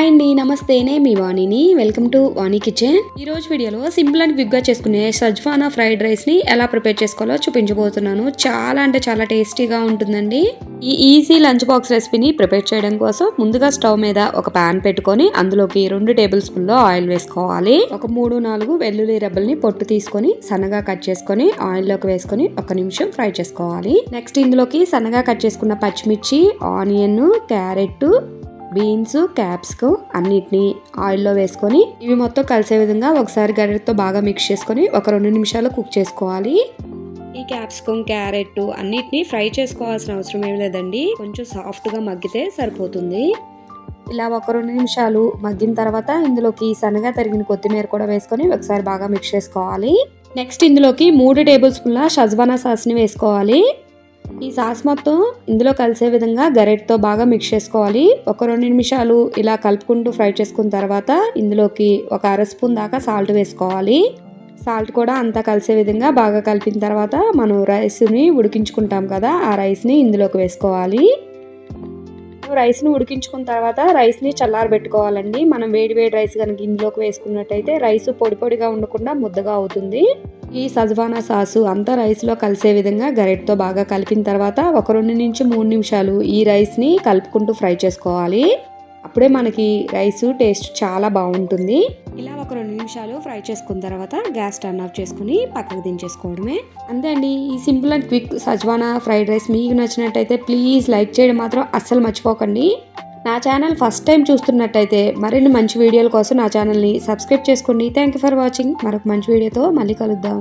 Hi అండి నమస్తేనే మీ వాణిని. Welcome to Vani kitchen. ఈ రోజు వీడియోలో సింపుల్ అండ్ క్విక్గా చేసుకునే సజ్వానా ఫ్రైడ్ రైస్ని ఎలా ప్రిపేర్ చేసుకోవాలో చూపించబోతున్నాను. చాలా అంటే చాలా టేస్టీగా ఉంటుందండి. ఈ ఈజీ లంచ్ బాక్స్ రెసిపీని ప్రిపేర్ చేయడం కోసం ముందుగా స్టవ్ మీద ఒక పాన్ పెట్టుకొని అందులోకి రెండు టేబుల్ స్పూన్లో ఆయిల్ వేసుకోవాలి. ఒక మూడు నాలుగు వెల్లుల్లి రెబ్బల్ని పొట్టు తీసుకొని సన్నగా కట్ చేసుకొని ఆయిల్లోకి వేసుకొని ఒక నిమిషం ఫ్రై చేసుకోవాలి. నెక్స్ట్ ఇందులోకి సన్నగా కట్ చేసుకున్న పచ్చిమిర్చి ఆనియన్ క్యారెట్ బీన్స్ క్యాప్స్కు అన్నిటిని ఆయిల్లో వేసుకొని ఇవి మొత్తం కలిసే విధంగా ఒకసారి గరిటతో బాగా మిక్స్ చేసుకొని ఒక రెండు నిమిషాలు కుక్ చేసుకోవాలి. ఈ క్యాప్సికమ్ క్యారెట్ అన్నిటిని ఫ్రై చేసుకోవాల్సిన అవసరం ఏం లేదండి. కొంచెం సాఫ్ట్గా మగ్గితే సరిపోతుంది. ఇలా ఒక రెండు నిమిషాలు మగ్గిన తర్వాత ఇందులోకి సన్నగా తరిగిన కొత్తిమీర కూడా వేసుకొని ఒకసారి బాగా మిక్స్ చేసుకోవాలి. నెక్స్ట్ ఇందులోకి మూడు టేబుల్ స్పూన్ల షజ్వానా సాస్ని వేసుకోవాలి. ఈ సాస్ మొత్తం ఇందులో కలిసే విధంగా గరెట్తో బాగా మిక్స్ చేసుకోవాలి. ఒక రెండు నిమిషాలు ఇలా కలుపుకుంటూ ఫ్రై చేసుకున్న తర్వాత ఇందులోకి ఒక అర స్పూన్ దాకా సాల్ట్ వేసుకోవాలి. సాల్ట్ కూడా అంతా కలిసే విధంగా బాగా కలిపిన తర్వాత మనం రైస్ని ఉడికించుకుంటాం కదా ఆ రైస్ని ఇందులోకి వేసుకోవాలి. రైస్ని ఉడికించుకున్న తర్వాత రైస్ని చల్లారబెట్టుకోవాలండి. మనం వేడి వేడి రైస్ కనుక ఇందులోకి వేసుకున్నట్టయితే రైస్ పొడి పొడిగా ఉండకుండా ముద్దగా అవుతుంది. ఈ సజ్వానా సాసు అంతా రైస్లో కలిసే విధంగా గరెట్తో బాగా కలిపిన తర్వాత ఒక రెండు నుంచి మూడు నిమిషాలు ఈ రైస్ని కలుపుకుంటూ ఫ్రై చేసుకోవాలి. అప్పుడే మనకి రైస్ టేస్ట్ చాలా బాగుంటుంది. ఇలా ఒక రెండు నిమిషాలు ఫ్రై చేసుకున్న తర్వాత గ్యాస్ టర్న్ ఆఫ్ చేసుకుని పక్కకు దించేసుకోవడమే. అంతే అండి ఈ simple and quick schezwan fried rice మీకు నచ్చినట్టయితే ప్లీజ్ లైక్ చేయడం మాత్రం అస్సలు మర్చిపోకండి. నా ఛానల్ ఫస్ట్ టైం చూస్తున్నట్టయితే మరిన్ని మంచి వీడియోల కోసం నా ఛానల్ని సబ్స్క్రైబ్ చేసుకోండి. థ్యాంక్ యూ ఫర్ వాచింగ్ మరొక మంచి వీడియోతో మళ్ళీ కలుద్దాం.